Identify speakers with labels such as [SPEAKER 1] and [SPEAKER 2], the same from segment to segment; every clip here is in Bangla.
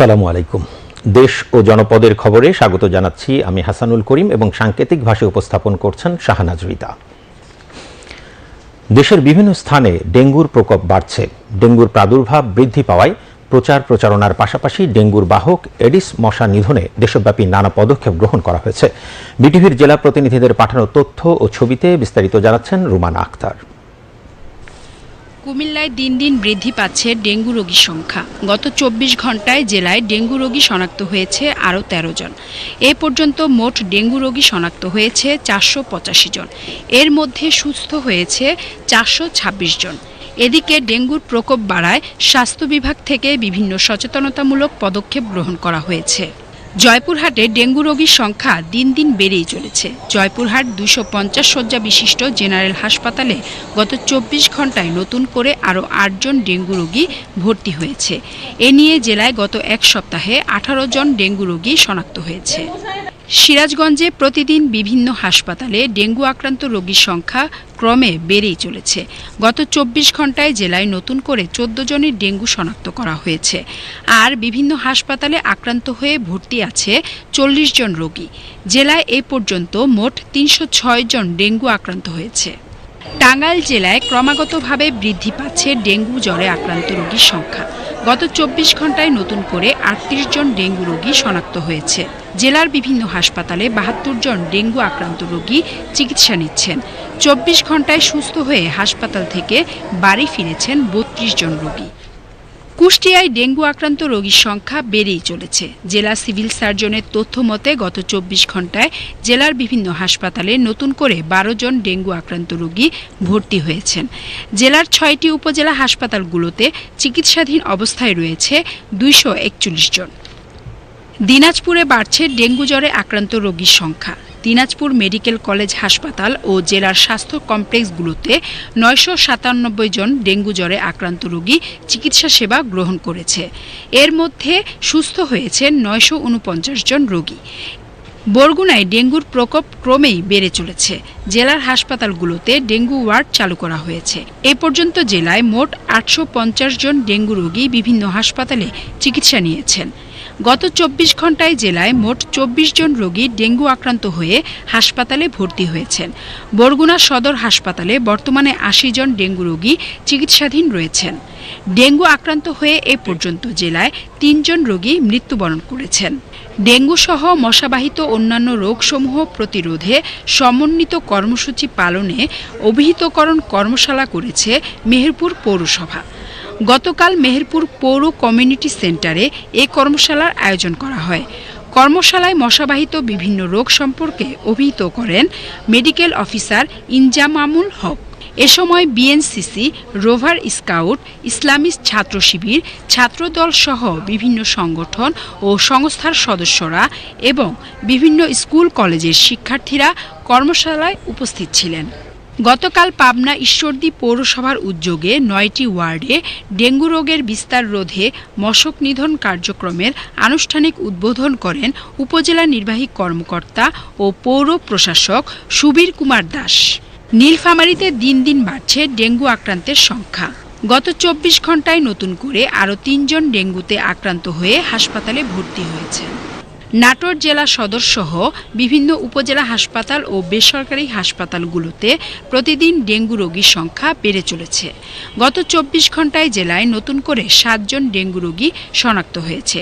[SPEAKER 1] আসসালামু আলাইকুম দেশ ও জনপদের খবরে স্বাগত জানাচ্ছি আমি হাসানুল করিম এবং সাংকেতিক ভাষায় উপস্থাপন করছেন শাহানাজ রিতা দেশের বিভিন্ন স্থানে ডেঙ্গুর প্রকোপ বাড়ছে ডেঙ্গুর প্রাদুর্ভাব বৃদ্ধি পাওয়ায় প্রচার প্রচারণার পাশাপাশি ডেঙ্গুর বাহক এডিস মশা নিধনে দেশব্যাপী নানা পদক্ষেপ গ্রহণ করা হয়েছে বিটিভির জেলা প্রতিনিধিদের পাঠানো তথ্য ও ছবিতে বিস্তারিত জানাচ্ছেন রুমানা আক্তার
[SPEAKER 2] কুমিল্লায় দিন দিন বৃদ্ধি পাচ্ছে ডেঙ্গু রোগীর সংখ্যা গত চব্বিশ ঘন্টায় জেলায় ডেঙ্গু রোগী শনাক্ত হয়েছে আরও ১৩ জন এ পর্যন্ত মোট ডেঙ্গু রোগী শনাক্ত হয়েছে চারশো পঁচাশি জন এর মধ্যে সুস্থ হয়েছে চারশো ছাব্বিশ জন এদিকে ডেঙ্গুর প্রকোপ বাড়ায় স্বাস্থ্য বিভাগ থেকে বিভিন্ন সচেতনতামূলক পদক্ষেপ গ্রহণ করা হয়েছে জয়পুরহাটে ডেঙ্গু রোগীর সংখ্যা দিন দিন বেড়েই চলেছে জয়পুরহাট দুশো পঞ্চাশ শয্যা বিশিষ্ট জেনারেল হাসপাতালে গত চব্বিশ ঘন্টায় নতুন করে আরও আটজন ডেঙ্গু রোগী ভর্তি হয়েছে এ নিয়ে জেলায় গত এক সপ্তাহে আঠারো জন ডেঙ্গু রোগী শনাক্ত হয়েছে সিরাজগঞ্জে প্রতিদিন বিভিন্ন হাসপাতালে ডেঙ্গু আক্রান্ত রোগীর সংখ্যা ক্রমে বেড়েই চলেছে গত চব্বিশ ঘন্টায় জেলায় নতুন করে চোদ্দ জনের ডেঙ্গু শনাক্ত করা হয়েছে আর বিভিন্ন হাসপাতালে আক্রান্ত হয়ে ভর্তি আছে চল্লিশ জন রোগী জেলায় এ পর্যন্ত মোট তিনশো জন ডেঙ্গু আক্রান্ত হয়েছে টাঙ্গাইল জেলায় ক্রমাগতভাবে বৃদ্ধি পাচ্ছে ডেঙ্গু জ্বরে আক্রান্ত রোগীর সংখ্যা গত চব্বিশ ঘন্টায় নতুন করে আটত্রিশ জন ডেঙ্গু রোগী শনাক্ত হয়েছে জেলার বিভিন্ন হাসপাতালে বাহাত্তর জন ডেঙ্গু আক্রান্ত রোগী চিকিৎসা নিচ্ছেন চব্বিশ ঘন্টায় সুস্থ হয়ে হাসপাতাল থেকে বাড়ি ফিরেছেন বত্রিশ জন রোগী কুষ্টিয়ায় ডেঙ্গু আক্রান্ত রোগীর সংখ্যা বেড়েই চলেছে জেলা সিভিল সার্জনের তথ্য মতে গত চব্বিশ ঘন্টায় জেলার বিভিন্ন হাসপাতালে নতুন করে বারো জন ডেঙ্গু আক্রান্ত রোগী ভর্তি হয়েছেন জেলার ছয়টি উপজেলা হাসপাতালগুলোতে চিকিৎসাধীন অবস্থায় রয়েছে দুইশো জন দিনাজপুরে বাড়ছে ডেঙ্গু জ্বরে আক্রান্ত রোগীর সংখ্যা দিনাজপুর মেডিকেল কলেজ হাসপাতাল ও জেলার স্বাস্থ্য কমপ্লেক্সগুলোতে নয়শো সাতানব্বই জন ডেঙ্গু জ্বরে আক্রান্ত রোগী চিকিৎসা সেবা গ্রহণ করেছে এর মধ্যে সুস্থ হয়েছে নয়শো উনপঞ্চাশ জন রোগী বরগুনায় ডেঙ্গুর প্রকোপ ক্রমেই বেড়ে চলেছে জেলার হাসপাতালগুলোতে ডেঙ্গু ওয়ার্ড চালু করা হয়েছে এ পর্যন্ত জেলায় মোট আটশো জন ডেঙ্গু রোগী বিভিন্ন হাসপাতালে চিকিৎসা নিয়েছেন গত চব্বিশ ঘন্টায় জেলায় মোট চব্বিশ জন রোগী ডেঙ্গু আক্রান্ত হয়ে হাসপাতালে ভর্তি হয়েছেন বরগুনা সদর হাসপাতালে বর্তমানে আশি জন ডেঙ্গু রোগী চিকিৎসাধীন রয়েছেন ডেঙ্গু আক্রান্ত হয়ে এ পর্যন্ত জেলায় তিনজন রোগী মৃত্যুবরণ করেছেন ডেঙ্গু সহ মশাবাহিত অন্যান্য রোগসমূহ প্রতিরোধে সমন্বিত কর্মসূচি পালনে অভিহিতকরণ কর্মশালা করেছে মেহেরপুর পৌরসভা গতকাল মেহেরপুর পৌর কমিউনিটি সেন্টারে এ কর্মশালার আয়োজন করা হয় কর্মশালায় মশাবাহিত বিভিন্ন রোগ সম্পর্কে অভিহিত করেন মেডিকেল অফিসার ইনজামামুল হক এ সময় বিএনসিসি রোভার স্কাউট ইসলামী ছাত্র শিবির ছাত্রদল সহ বিভিন্ন সংগঠন ও সংস্থার সদস্যরা এবং বিভিন্ন স্কুল কলেজের শিক্ষার্থীরা কর্মশালায় উপস্থিত ছিলেন গতকাল পাবনা ঈশ্বরদী পৌরসভার উদ্যোগে নয়টি ওয়ার্ডে ডেঙ্গু রোগের বিস্তার রোধে মশক নিধন কার্যক্রমের আনুষ্ঠানিক উদ্বোধন করেন উপজেলা নির্বাহী কর্মকর্তা ও পৌর প্রশাসক সুবীর কুমার দাস নীলফামারিতে দিন দিন বাড়ছে ডেঙ্গু আক্রান্তের সংখ্যা গত চব্বিশ ঘন্টায় নতুন করে আরও তিনজন ডেঙ্গুতে আক্রান্ত হয়ে হাসপাতালে ভর্তি হয়েছেন নাটোর জেলা সদরসহ বিভিন্ন উপজেলা হাসপাতাল ও বেসরকারি হাসপাতালগুলোতে প্রতিদিন ডেঙ্গু রোগীর সংখ্যা বেড়ে চলেছে গত চব্বিশ ঘন্টায় জেলায় নতুন করে সাতজন ডেঙ্গু রোগী শনাক্ত হয়েছে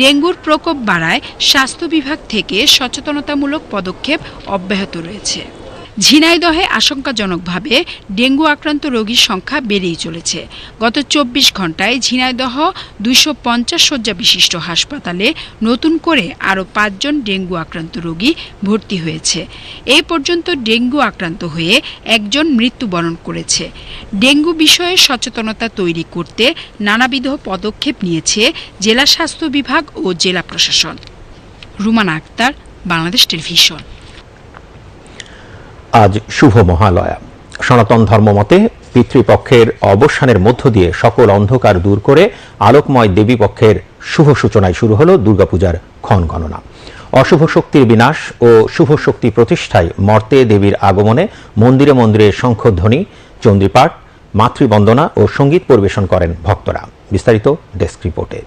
[SPEAKER 2] ডেঙ্গুর প্রকোপ বাড়ায় স্বাস্থ্য বিভাগ থেকে সচেতনতামূলক পদক্ষেপ অব্যাহত রয়েছে ঝিনাইদহে আশঙ্কাজনকভাবে ডেঙ্গু আক্রান্ত রোগীর সংখ্যা বেড়েই চলেছে গত চব্বিশ ঘন্টায় ঝিনাইদহ দুইশো পঞ্চাশ শয্যা বিশিষ্ট হাসপাতালে নতুন করে আরও পাঁচজন ডেঙ্গু আক্রান্ত রোগী ভর্তি হয়েছে এই পর্যন্ত ডেঙ্গু আক্রান্ত হয়ে একজন মৃত্যুবরণ করেছে ডেঙ্গু বিষয়ে সচেতনতা তৈরি করতে নানাবিধ পদক্ষেপ নিয়েছে জেলা স্বাস্থ্য বিভাগ ও জেলা প্রশাসন রুমানা আক্তার বাংলাদেশ টেলিভিশন
[SPEAKER 1] আজ শুভ মহালয়া সনাতন ধর্মমতে পিতৃপক্ষের অবসানের মধ্য দিয়ে সকল অন্ধকার দূর করে আলোকময় দেবীপক্ষের শুভ সূচনায় শুরু হল দুর্গাপূজার ক্ষণ গণনা অশুভ শক্তির বিনাশ ও শুভ শক্তি প্রতিষ্ঠায় মর্তে দেবীর আগমনে মন্দিরে মন্দিরে শঙ্খধ্বনি চণ্ডীপাঠ মাতৃবন্দনা ও সঙ্গীত পরিবেশন করেন ভক্তরা বিস্তারিত ডেস্ক রিপোর্টে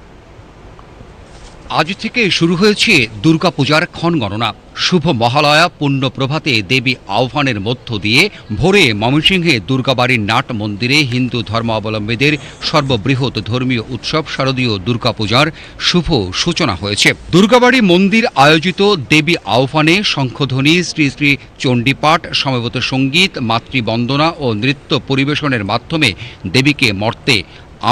[SPEAKER 3] আজ থেকে শুরু হয়েছে দুর্গাপূজার ক্ষণ গণনা শুভ মহালয়া পূর্ণ প্রভাতে দেবী আহ্বানের মধ্য দিয়ে ভোরে ময়মনসিংহে দুর্গাবাড়ির নাট মন্দিরে হিন্দু ধর্মাবলম্বীদের সর্ববৃহৎ ধর্মীয় উৎসব শারদীয় দুর্গাপূজার শুভ সূচনা হয়েছে দুর্গাবাড়ি মন্দির আয়োজিত দেবী আহ্বানে শঙ্খধ্বনি শ্রী শ্রী চণ্ডীপাঠ সমবেত সঙ্গীত মাতৃবন্দনা ও নৃত্য পরিবেশনের মাধ্যমে দেবীকে মর্তে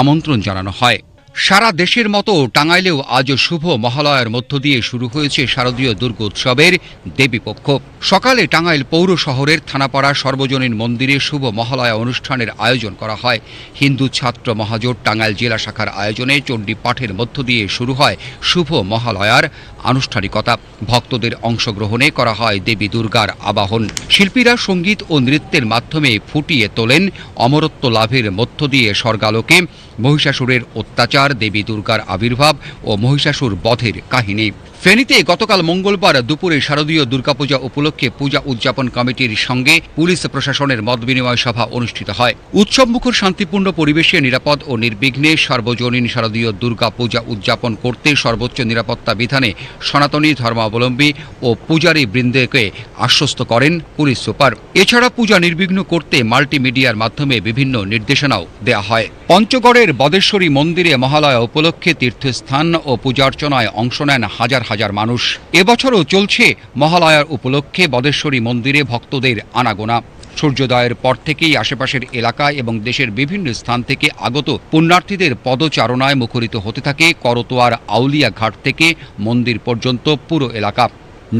[SPEAKER 3] আমন্ত্রণ জানানো হয় সারা দেশের মতো টাঙ্গাইলেও আজ শুভ মহালয়ার মধ্য দিয়ে শুরু হয়েছে শারদীয় দুর্গোৎসবের দেবীপক্ষ সকালে টাঙ্গাইল পৌর শহরের থানাপাড়া সর্বজনীন মন্দিরে শুভ মহালয়া অনুষ্ঠানের আয়োজন করা হয় হিন্দু ছাত্র মহাজোট টাঙ্গাইল জেলা শাখার আয়োজনে চণ্ডী পাঠের মধ্য দিয়ে শুরু হয় শুভ মহালয়ার আনুষ্ঠানিকতা ভক্তদের অংশগ্রহণে করা হয় দেবী দুর্গার আবাহন শিল্পীরা সঙ্গীত ও নৃত্যের মাধ্যমে ফুটিয়ে তোলেন অমরত্ব লাভের মধ্য দিয়ে স্বর্গালোকে মহিষাসুরের অত্যাচার দেবী দুর্গার আবির্ভাব ও মহিষাসুর বধের কাহিনী ফেনীতে গতকাল মঙ্গলবার দুপুরে শারদীয় দুর্গাপূজা উপলক্ষে পূজা উদযাপন কমিটির সঙ্গে পুলিশ প্রশাসনের মত বিনিময় সভা অনুষ্ঠিত হয় উৎসবমুখর শান্তিপূর্ণ পরিবেশে নিরাপদ ও নির্বিঘ্নে সর্বজনীন শারদীয় দুর্গাপূজা উদযাপন করতে সর্বোচ্চ নিরাপত্তা বিধানে সনাতনী ধর্মাবলম্বী ও পূজারী বৃন্দকে আশ্বস্ত করেন পুলিশ সুপার এছাড়া পূজা নির্বিঘ্ন করতে মাল্টিমিডিয়ার মাধ্যমে বিভিন্ন নির্দেশনাও দেয়া হয় পঞ্চগড়ের বদেশ্বরী মন্দিরে মহালয়া উপলক্ষে তীর্থস্থান ও পূজার্চনায় অংশ নেন হাজার হাজার মানুষ এবছরও চলছে মহালয়ার উপলক্ষে বদেশ্বরী মন্দিরে ভক্তদের আনাগোনা সূর্যোদয়ের পর থেকেই আশেপাশের এলাকা এবং দেশের বিভিন্ন স্থান থেকে আগত পুণ্যার্থীদের পদচারণায় মুখরিত হতে থাকে করতোয়ার আউলিয়া ঘাট থেকে মন্দির পর্যন্ত পুরো এলাকা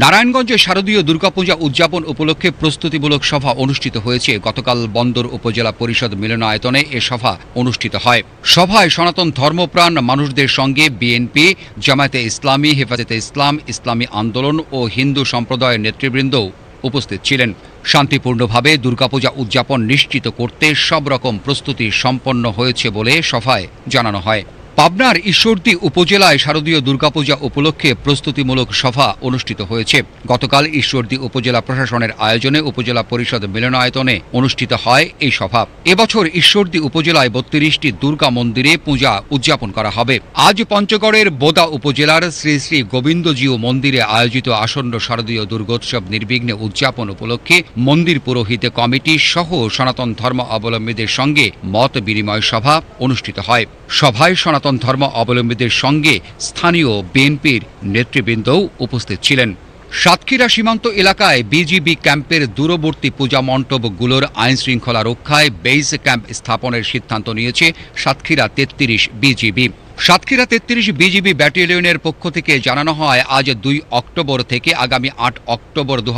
[SPEAKER 3] নারায়ণগঞ্জে শারদীয় দুর্গাপূজা উদযাপন উপলক্ষে প্রস্তুতিমূলক সভা অনুষ্ঠিত হয়েছে গতকাল বন্দর উপজেলা পরিষদ মিলনায়তনে এ সভা অনুষ্ঠিত হয় সভায় সনাতন ধর্মপ্রাণ মানুষদের সঙ্গে বিএনপি জামায়াতে ইসলামী হেফাজতে ইসলাম ইসলামী আন্দোলন ও হিন্দু সম্প্রদায়ের নেতৃবৃন্দ উপস্থিত ছিলেন শান্তিপূর্ণভাবে দুর্গাপূজা উদযাপন নিশ্চিত করতে সব রকম প্রস্তুতি সম্পন্ন হয়েছে বলে সভায় জানানো হয় পাবনার ঈশ্বরদী উপজেলায় শারদীয় দুর্গাপূজা উপলক্ষে প্রস্তুতিমূলক সভা অনুষ্ঠিত হয়েছে গতকাল ঈশ্বরদী উপজেলা প্রশাসনের আয়োজনে উপজেলা পরিষদ মিলনায়তনে অনুষ্ঠিত হয় এই সভা এবছর ঈশ্বরদী উপজেলায় বত্রিশটি দুর্গা মন্দিরে পূজা উদযাপন করা হবে আজ পঞ্চগড়ের বোদা উপজেলার শ্রী শ্রী গোবিন্দজিউ মন্দিরে আয়োজিত আসন্ন শারদীয় দুর্গোৎসব নির্বিঘ্নে উদযাপন উপলক্ষে মন্দির পুরোহিত কমিটি সহ সনাতন ধর্ম অবলম্বীদের সঙ্গে মত বিনিময় সভা অনুষ্ঠিত হয় সভায় সনাতন সনাতন ধর্ম অবলম্বীদের সঙ্গে স্থানীয় বিএনপির নেতৃবৃন্দও উপস্থিত ছিলেন সাতক্ষীরা সীমান্ত এলাকায় বিজিবি ক্যাম্পের দূরবর্তী পূজা মণ্ডপগুলোর আইন শৃঙ্খলা রক্ষায় বেইস ক্যাম্প স্থাপনের সিদ্ধান্ত নিয়েছে সাতক্ষীরা তেত্রিশ বিজিবি সাতক্ষীরা তেত্রিশ বিজিবি ব্যাটালিয়নের পক্ষ থেকে জানানো হয় আজ দুই অক্টোবর থেকে আগামী আট অক্টোবর দু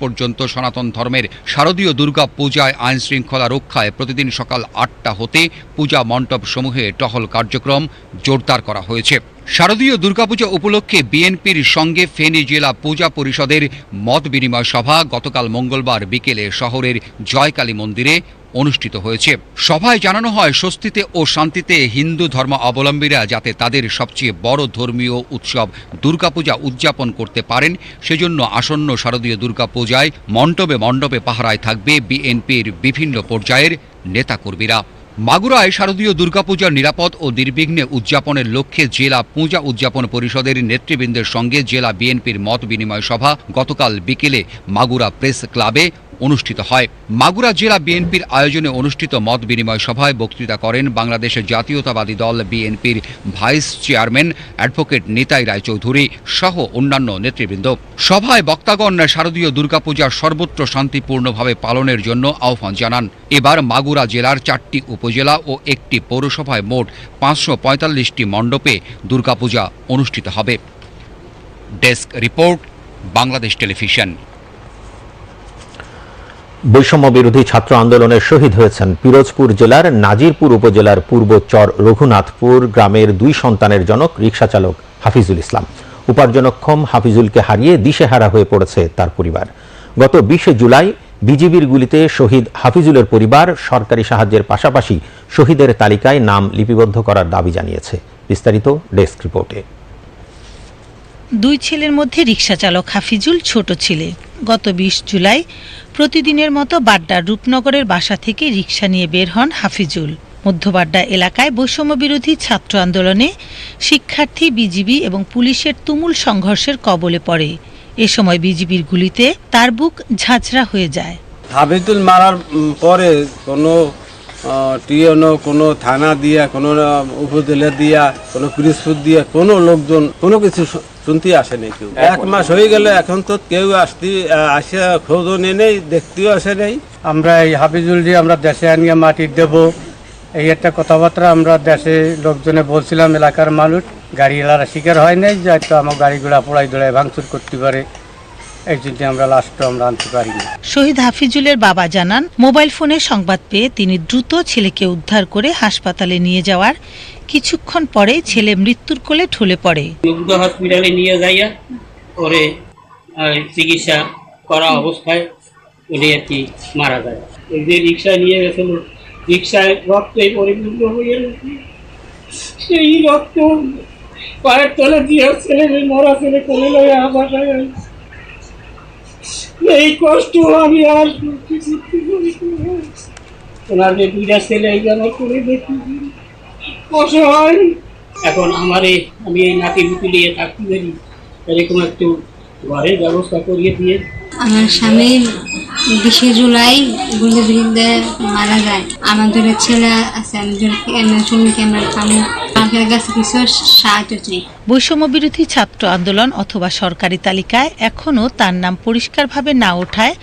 [SPEAKER 3] পর্যন্ত সনাতন ধর্মের শারদীয় দুর্গা পূজায় আইন শৃঙ্খলা রক্ষায় প্রতিদিন সকাল আটটা হতে পূজা মণ্ডপ সমূহে টহল কার্যক্রম জোরদার করা হয়েছে শারদীয় দুর্গাপূজা উপলক্ষে বিএনপির সঙ্গে ফেনী জেলা পূজা পরিষদের মত বিনিময় সভা গতকাল মঙ্গলবার বিকেলে শহরের জয়কালী মন্দিরে অনুষ্ঠিত হয়েছে সভায় জানানো হয় স্বস্তিতে ও শান্তিতে হিন্দু ধর্মাবলম্বীরা যাতে তাদের সবচেয়ে বড় ধর্মীয় উৎসব দুর্গাপূজা উদযাপন করতে পারেন সেজন্য আসন্ন শারদীয় দুর্গাপূজায় মণ্ডপে মণ্ডপে পাহারায় থাকবে বিএনপির বিভিন্ন পর্যায়ের নেতাকর্মীরা মাগুরায় শারদীয় দুর্গাপূজার নিরাপদ ও নির্বিঘ্নে উদযাপনের লক্ষ্যে জেলা পূজা উদযাপন পরিষদের নেতৃবৃন্দের সঙ্গে জেলা বিএনপির মত বিনিময় সভা গতকাল বিকেলে মাগুরা প্রেস ক্লাবে অনুষ্ঠিত হয় মাগুরা জেলা বিএনপির আয়োজনে অনুষ্ঠিত মত বিনিময় সভায় বক্তৃতা করেন বাংলাদেশের জাতীয়তাবাদী দল বিএনপির vice chairman advocate Nitai Roychowdhury সহ অন্যান্য নেতৃবৃন্দ সভায় বক্তাগণ শারদীয় দুর্গাপূজা সর্বত্র শান্তিপূর্ণভাবে পালনের জন্য আহ্বান জানান এবার মাগুরা জেলার চারটি উপ উপজেলা ও একটি পৌরসভায় মোট পাঁচশো পঁয়তাল্লিশটি মণ্ডপে দুর্গাপূজা অনুষ্ঠিত হবে ডেস্ক রিপোর্ট বাংলাদেশ টেলিভিশন
[SPEAKER 4] বৈষম্য বিরোধী ছাত্র আন্দোলনে শহীদ হয়েছেন পিরোজপুর জেলার নাজিরপুর উপজেলার পূর্ব চর রঘুনাথপুর গ্রামের দুই সন্তানের জনক রিক্সা চালক হাফিজুল ইসলাম উপার্জনক্ষম হাফিজুলকে হারিয়ে দিশেহারা হয়ে পড়েছে তার পরিবার গত বিশে জুলাই বিজিবির গুলিতে শহীদ হাফিজুলের পরিবার সরকারি সাহায্যের পাশাপাশি শহীদের তালিকায় নাম লিপিবদ্ধ করার দাবি জানিয়েছে বিস্তারিত ডেস্ক রিপোর্টে
[SPEAKER 5] দুই ছেলের মধ্যে রিক্সা চালক হাফিজুল ছোট ছেলে গত ২০ জুলাই প্রতিদিনের মতো বাড্ডার রূপনগরের বাসা থেকে রিক্সা নিয়ে বের হন হাফিজুল মধ্যবাড্ডা এলাকায় বৈষম্য বিরোধী ছাত্র আন্দোলনে শিক্ষার্থী বিজিবি এবং পুলিশের তুমুল সংঘর্ষের কবলে পড়ে এ সময় বিজিবির গুলিতে তার বুক ঝাঁঝরা হয়ে যায়
[SPEAKER 6] হাবিদুল মারার পরে কোনো টিএনও কোনো থানা দিয়া কোনো উপজেলা দিয়া কোনো পুলিশপুর দিয়া কোনো লোকজন কোনো কিছু শুনতে আসেনি কেউ এক মাস হয়ে গেলে এখন তো কেউ আসতে আসে খোঁজ নিয়ে নেই দেখতেও আসে নেই আমরা এই হাবিজুল যে আমরা দেশে আনিয়ে মাটি দেব এই একটা কথাবার্তা আমরা দেশে লোকজনে বলছিলাম এলাকার মানুষ গাড়িওয়ালারা শিকার হয় নাই হয়তো আমার গাড়িগুলা পোড়াই দোড়াই ভাঙচুর করতে পারে আমরা লাস্ট আমরা আনতে
[SPEAKER 5] শহীদ হাফিজুলের বাবা জানান মোবাইল ফোনে সংবাদ পেয়ে তিনি দ্রুত ছেলেকে উদ্ধার করে হাসপাতালে নিয়ে যাওয়ার কিছুক্ষণ পরে ছেলে মৃত্যুর কোলে ঠলে পড়ে
[SPEAKER 7] হসপিটালে নিয়ে যাইয়া পরে চিকিৎসা করা অবস্থায় উনি আর কি মারা যায় ওই যে রিক্সা নিয়ে গেছিল রিক্সায় রক্ত পরিপূর্ণ হয়ে সেই রক্ত পায়ের তলে দিয়ে ছেলে মরা ছেলে এই কষ্ট আমি আর ওনার যে দুইটা ছেলে এই জন্য করে দেখি এখন আমার এই আমি এই নাতি বুকি নিয়ে থাকতে পারি এরকম একটু ঘরের ব্যবস্থা করিয়ে দিয়ে
[SPEAKER 8] আমার স্বামী বিশে জুলাই গুলি মারা যায় আমাদের ছেলে আছে আমাদের ক্যামেরা আমার ক্যামেরা
[SPEAKER 5] বৈষম্য বিরোধী ছাত্র আন্দোলন অথবা সরকারি তালিকায় এখনও তার নাম পরিষ্কারভাবে না ওঠায়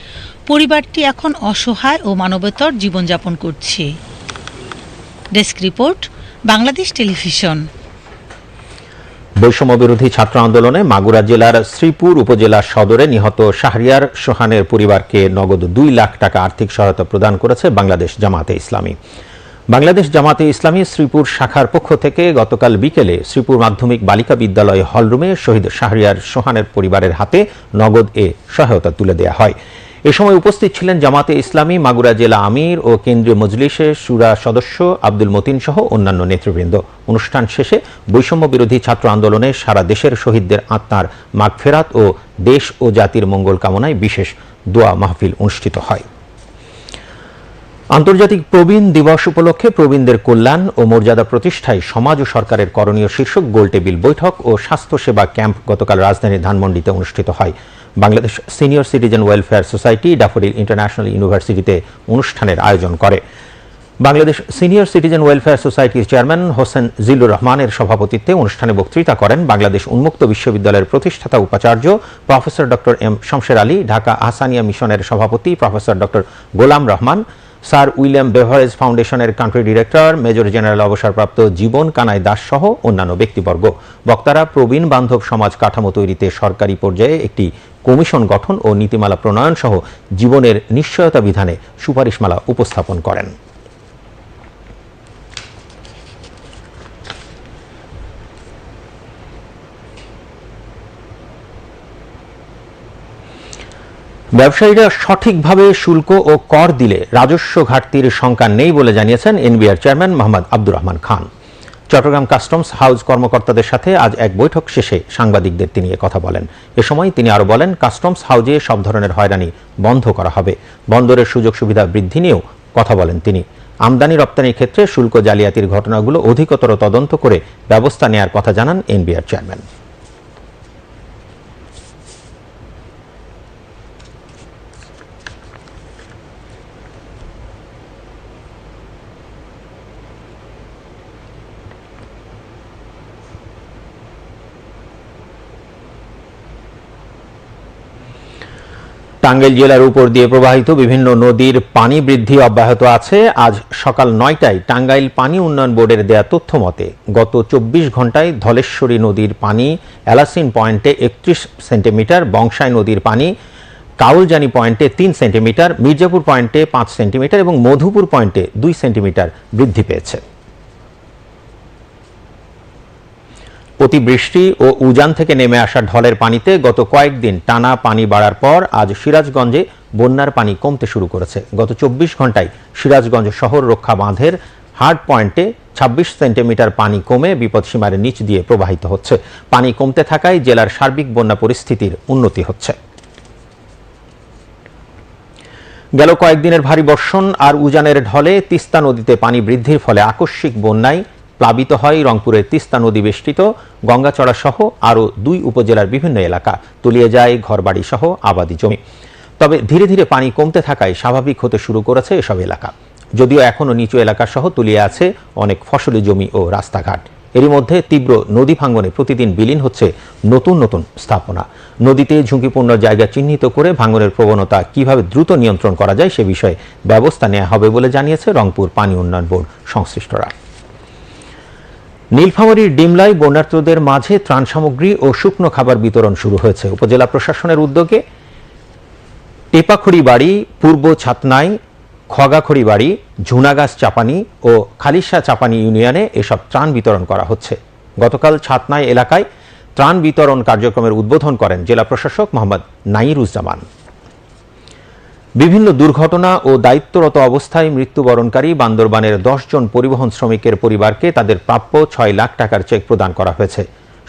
[SPEAKER 5] পরিবারটি এখন অসহায় ও মানবতর জীবনযাপন করছে ডেস্ক রিপোর্ট বাংলাদেশ টেলিভিশন
[SPEAKER 4] বৈষম্য বিরোধী ছাত্র আন্দোলনে মাগুরা জেলার শ্রীপুর উপজেলা সদরে নিহত শাহরিয়ার সোহানের পরিবারকে নগদ দুই লাখ টাকা আর্থিক সহায়তা প্রদান করেছে বাংলাদেশ জামাতে ইসলামী বাংলাদেশ জামাতে ইসলামী শ্রীপুর শাখার পক্ষ থেকে গতকাল বিকেলে শ্রীপুর মাধ্যমিক বালিকা বিদ্যালয় হলরুমে শহীদ শাহরিয়ার সোহানের পরিবারের হাতে নগদ এ সহায়তা তুলে দেয়া হয় এ সময় উপস্থিত ছিলেন জামাতে ইসলামী মাগুরা জেলা আমির ও কেন্দ্রীয় মজলিসের সুরা সদস্য আব্দুল মতিন সহ অন্যান্য নেতৃবৃন্দ অনুষ্ঠান শেষে বৈষম্য বিরোধী ছাত্র আন্দোলনে সারা দেশের শহীদদের আত্মার মাগফেরাত ও দেশ ও জাতির মঙ্গল কামনায় বিশেষ দোয়া মাহফিল অনুষ্ঠিত হয় আন্তর্জাতিক প্রবীণ দিবস উপলক্ষে প্রবীণদের কল্যাণ ও মর্যাদা প্রতিষ্ঠায় সমাজ ও সরকারের করণীয় শীর্ষক গোলটেবিল বৈঠক ও স্বাস্থ্যসেবা ক্যাম্প গতকাল রাজধানীর ধানমন্ডিতে অনুষ্ঠিত হয় Bangladesh senior citizen welfare society Daffodil international ইউনিভার্সিটিতে অনুষ্ঠানের আয়োজন করে বাংলাদেশ সিনিয়র সিটিজেন ওয়েলফেয়ার সোসাইটির চেয়ারম্যান হোসেন জিলুর রহমানের সভাপতিত্বে অনুষ্ঠানে বক্তৃতা করেন বাংলাদেশ উন্মুক্ত বিশ্ববিদ্যালয়ের প্রতিষ্ঠাতা উপাচার্য professor doctor M Shamsher Ali Dhaka Ahsania মিশনের সভাপতি professor doctor Golam Rahman sir William Beveridge ফাউন্ডেশনের কান্ট্রি ডিরেক্টর মেজর জেনারেল অবসরপ্রাপ্ত জীবন কানাই দাস সহ অন্যান্য ব্যক্তিবর্গ বক্তারা প্রবীণ বান্ধব সমাজ কাঠামো তৈরিতে সরকারি পর্যায়ে একটি কমিশন গঠন ও নীতিমালা প্রণয়ন সহ জীবনের নিশ্চয়তা বিধানে সুপারিশমালা উপস্থাপন করেন ব্যবসায়ীরা সঠিকভাবে শুল্ক ও কর দিলে রাজস্ব ঘাটতির শঙ্কা নেই বলে জানিয়েছেন NBR chairman Mohammad Abdur Rahman Khan Chattogram customs house কর্মকর্তাদের সাথে আজ এক বৈঠক শেষে সাংবাদিকদের তিনি কথা বলেন এ সময় তিনি আরও বলেন কাস্টমস হাউজে সব ধরনের হয়রানি বন্ধ করা হবে বন্দরের সুযোগ সুবিধা বৃদ্ধি নিয়েও কথা বলেন তিনি আমদানি রপ্তানির ক্ষেত্রে শুল্ক জালিয়াতির ঘটনাগুলো অধিকতর তদন্ত করে ব্যবস্থা নেয়ার কথা জানান এনবিআর চেয়ারম্যান টাঙ্গাইল জেলার উপর দিয়ে প্রবাহিত বিভিন্ন নদীর পানি বৃদ্ধি অব্যাহত আছে আজ সকাল নয়টায় টাঙ্গাইল পানি উন্নয়ন বোর্ডের দেয়া তথ্য মতে গত চব্বিশ ঘন্টায় ধলেশ্বরী নদীর পানি অ্যালাসিন পয়েন্টে একত্রিশ সেন্টিমিটার বংশাই নদীর পানি কাউলজানি পয়েন্টে তিন সেন্টিমিটার মির্জাপুর পয়েন্টে পাঁচ সেন্টিমিটার এবং মধুপুর পয়েন্টে দুই সেন্টিমিটার বৃদ্ধি পেয়েছে অতিবৃষ্টি ও উজান থেকে নেমে আসা ঢলের পানিতে গত কয়েকদিন টানা পানি বাড়ার পর আজ সিরাজগঞ্জে বন্যার পানি কমতে শুরু করেছে গত চব্বিশ ঘন্টায় সিরাজগঞ্জ শহর রক্ষা বাঁধের হার্ড পয়েন্টে ছাব্বিশ সেন্টিমিটার পানি কমে বিপদসীমার নিচ দিয়ে প্রবাহিত হচ্ছে পানি কমতে থাকায় জেলার সার্বিক বন্যা পরিস্থিতির উন্নতি হচ্ছে গেল কয়েকদিনের ভারী বর্ষণ আর উজানের ঢলে তিস্তা নদীতে পানি বৃদ্ধির ফলে আকস্মিক বন্যায় প্লাবিত হয় রংপুরের তিস্তা নদী বেষ্টিত গঙ্গাচড়া সহ আরও দুই উপজেলার বিভিন্ন এলাকা তলিয়ে যায় ঘরবাড়ি সহ আবাদি জমি তবে ধীরে ধীরে পানি কমতে থাকায় স্বাভাবিক হতে শুরু করেছে এসব এলাকা যদিও এখনও নিচু এলাকা সহ তুলিয়ে আছে অনেক ফসলি জমি ও রাস্তাঘাট এরই মধ্যে তীব্র নদী ভাঙ্গনে প্রতিদিন বিলীন হচ্ছে নতুন নতুন স্থাপনা নদীতে ঝুঁকিপূর্ণ জায়গা চিহ্নিত করে ভাঙ্গনের প্রবণতা কিভাবে দ্রুত নিয়ন্ত্রণ করা যায় সে বিষয়ে ব্যবস্থা নেওয়া হবে বলে জানিয়েছে রংপুর পানি উন্নয়ন বোর্ড সংশ্লিষ্টরা নীলফামারীর ডিমলাই বন্যার্থদের মাঝে ত্রাণ সামগ্রী ও শুকনো খাবার বিতরণ শুরু হয়েছে উপজেলা প্রশাসনের উদ্যোগে টেপাখড়ি বাড়ি পূর্ব ছাতনাই খগাখড়ি বাড়ি ঝুনাগাছ চাপানি ও খালিশা চাপানি ইউনিয়নে এসব ত্রাণ বিতরণ করা হচ্ছে গতকাল ছাতনাই এলাকায় ত্রাণ বিতরণ কার্যক্রমের উদ্বোধন করেন জেলা প্রশাসক মোহাম্মদ নাইরুজ্জামান বিভিন্ন দুর্ঘটনা ও দায়িত্বরত অবস্থায় মৃত্যুবরণকারী বান্দরবানের দশজন পরিবহন শ্রমিকের পরিবারকে তাদের প্রাপ্য ছয় লাখ টাকার চেক প্রদান করা হয়েছে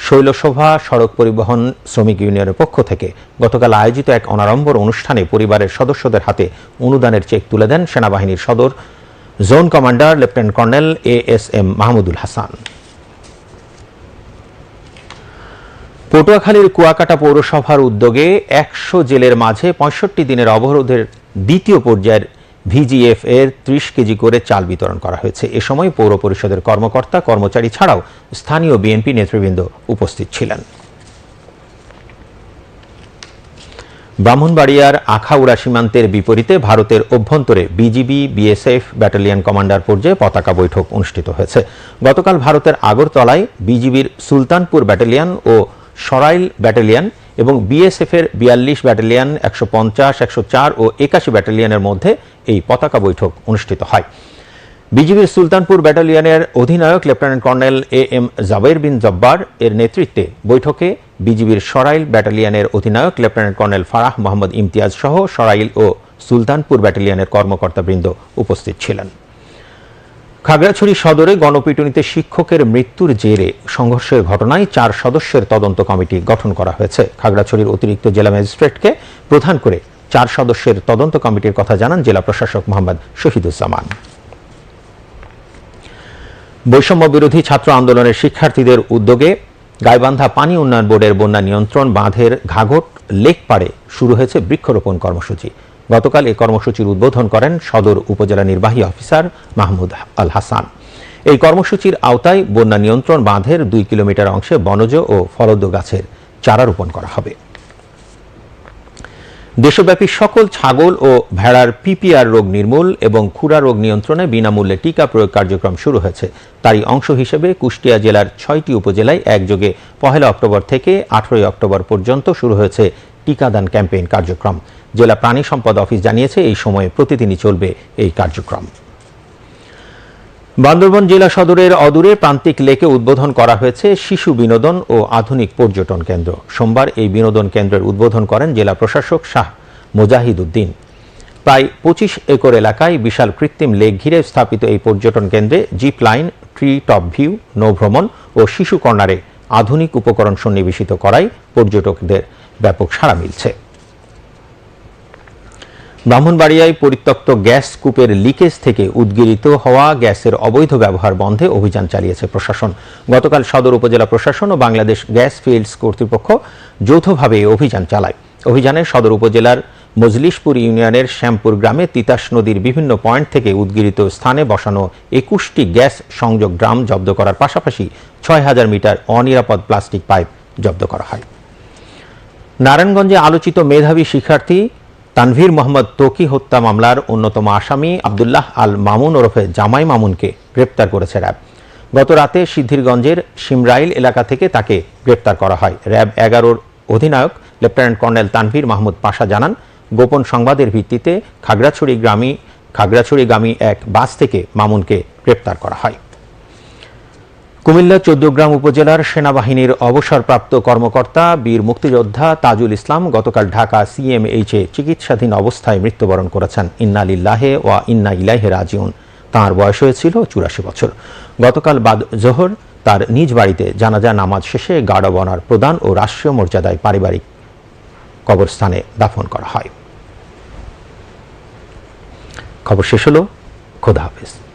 [SPEAKER 4] শৈলসভা সড়ক পরিবহন শ্রমিক ইউনিয়নের পক্ষ থেকে গতকাল আয়োজিত এক অনারম্বর অনুষ্ঠানে পরিবারের সদস্যদের হাতে অনুদানের চেক তুলে দেন সেনাবাহিনীর সদর zone commander lieutenant colonel A S M Mahmudul Hasan পটুয়াখালীর কুয়াকাটা পৌরসভার উদ্যোগে একশো জেলের মাঝে পঁয়ষট্টি দিনের অবরোধের দ্বিতীয় পর্যায়ের ভিজিএফ এর ত্রিশ কেজি করে চাল বিতরণ করা হয়েছে এ সময় পৌর পরিষদের কর্মকর্তা কর্মচারী ছাড়াও স্থানীয় বিএনপি নেতৃবৃন্দ উপস্থিত ছিলেন ব্রাহ্মণবাড়িয়ার আখাউড়া সীমান্তের বিপরীতে ভারতের অভ্যন্তরে বিজিবি বিএসএফ ব্যাটালিয়ন কমান্ডার পর্যায়ে পতাকা বৈঠক অনুষ্ঠিত হয়েছে গতকাল ভারতের আগরতলায় বিজিবির সুলতানপুর ব্যাটালিয়ন ও সরাইল ব্যাটালিয়ান এবং বিএসএফের বিয়াল্লিশ ব্যাটালিয়ান একশো পঞ্চাশ একশো চার ও একাশি ব্যাটালিয়ানের মধ্যে এই পতাকা বৈঠক অনুষ্ঠিত হয় বিজিবির সুলতানপুর ব্যাটালিয়নের অধিনায়ক lieutenant colonel A M Jaber bin Jabbar এর নেতৃত্বে বৈঠকে বিজিবির সরাইল ব্যাটালিয়নের অধিনায়ক লেফটেন্যান্ট কর্নেল ফারাহ মোহাম্মদ ইমতিয়াজ সহ সরাইল ও সুলতানপুর ব্যাটালিয়নের কর্মকর্তাবৃন্দ উপস্থিত ছিলেন খাগড়াছড়ি সদরে গণপিটুনিতে শিক্ষকের মৃত্যুর জেরে সংঘর্ষের ঘটনায় চার সদস্যের তদন্ত কমিটি গঠন করা হয়েছে খাগড়াছড়ির অতিরিক্ত জেলা ম্যাজিস্ট্রেটকে প্রধান করে চার সদস্যের তদন্ত কমিটির কথা জানান জেলা প্রশাসক মোহাম্মদ শহীদুজ্জামান বৈষম্য বিরোধী ছাত্র আন্দোলনের শিক্ষার্থীদের উদ্যোগে গাইবান্ধা পানি উন্নয়ন বোর্ডের বন্যা নিয়ন্ত্রণ বাঁধের ঘাঘট লেক পাড়ে শুরু হয়েছে বৃক্ষরোপণ কর্মসূচি গতকাল এ কর্মসূচির উদ্বোধন করেন সদর উপজেলা নির্বাহী অফিসার মাহমুদ আল হাসান এই কর্মসূচির আওতায় বন্যা নিয়ন্ত্রণ বাঁধের দুই কিলোমিটার অংশে বনজ ও ফলদ গাছের চারা রোপণ করা হবে দেশব্যাপী সকল ছাগল ও ভেড়ার পিপিআর রোগ নির্মূল এবং খুরা রোগ নিয়ন্ত্রণে বিনামূল্যে টিকা প্রয়োগ কার্যক্রম শুরু হয়েছে তারই অংশ হিসেবে কুষ্টিয়া জেলার ছয়টি উপজেলায় একযোগে পহেলা অক্টোবর থেকে আঠেরোই অক্টোবর পর্যন্ত শুরু হয়েছে টিকাদান ক্যাম্পেইন কার্যক্রম জেলা প্রাণী সম্পদ অফিস জানিয়েছে এই সময়ে প্রতিদিনই চলবে এই কার্যক্রম বান্দরবন জেলা সদরের অদূরে প্রান্তিক লেকে উদ্বোধন করা হয়েছে শিশু বিনোদন ও আধুনিক পর্যটন কেন্দ্র সোমবার এই বিনোদন কেন্দ্রের উদ্বোধন করেন জেলা প্রশাসক শাহ মুজাহিদ উদ্দিন প্রায় পঁচিশ একর এলাকায় বিশাল কৃত্রিম লেক ঘিরে স্থাপিত এই পর্যটন কেন্দ্রে zip line tree top view নৌভ্রমণ ও শিশু কর্নারে আধুনিক উপকরণ সন্নিবেশিত করাই পর্যটকদের ব্যাপক সাড়া মিলছে ব্রাহ্মণবাড়িয়ায় পরিত্যক্ত গ্যাস কূপের লিকেজ থেকে উদ্গিরিত হওয়া গ্যাসের অবৈধ ব্যবহার বন্ধে অভিযান চালিয়েছে প্রশাসন গতকাল সদর উপজেলা প্রশাসন ও বাংলাদেশ গ্যাস ফিল্ডস কর্তৃপক্ষ যৌথভাবে অভিযান চালায় অভিযানে সদর উপজেলার মজলিশপুর ইউনিয়নের শ্যামপুর গ্রামে তিতাস নদীর বিভিন্ন পয়েন্ট থেকে উদ্গিরিত স্থানে বসানো একুশটি গ্যাস সংযোগ ড্রাম জব্দ করার পাশাপাশি ছয় হাজার মিটার অনিরাপদ প্লাস্টিক পাইপ জব্দ করা হয় নারায়ণগঞ্জে আলোচিত মেধাবী শিক্ষার্থী তানভীর মোহাম্মদ তোকি হত্যা মামলার অন্যতম আসামি আবদুল্লাহ আল মামুন ওরফে জামাই মামুনকে গ্রেপ্তার করেছে র্যাব গত রাতে সিদ্ধিরগঞ্জের সিমরাইল এলাকা থেকে তাকে গ্রেপ্তার করা হয় র্যাব এগারোর অধিনায়ক লেফটেন্যান্ট কর্নেল তানভীর মাহমুদ পাশা জানান গোপন সংবাদের ভিত্তিতে খাগড়াছড়ি গ্রামী খাগড়াছড়িগামী এক বাস থেকে মামুনকে গ্রেপ্তার করা হয় কুমিল্লা চৌদ্দগ্রাম উপজেলার সেনাবাহিনীর অবসরপ্রাপ্ত কর্মকর্তা বীর মুক্তিযোদ্ধা তাজুল ইসলাম গতকাল ঢাকা সিএমএইচ এ চিকিৎসাধীন অবস্থায় মৃত্যুবরণ করেছেন ইন্না লিল্লাহে ওয়া ইন্না ইলাহে রাজিউন তাঁর বয়স হয়েছিল চুরাশি বছর গতকাল বাদ জোহর তার নিজ বাড়িতে জানাজা নামাজ শেষে গার্ড প্রদান ও রাষ্ট্রীয় মর্যাদায় পারিবারিক কবরস্থানে দাফন করা হয় খবর শেষ হল খোদা হাফেজ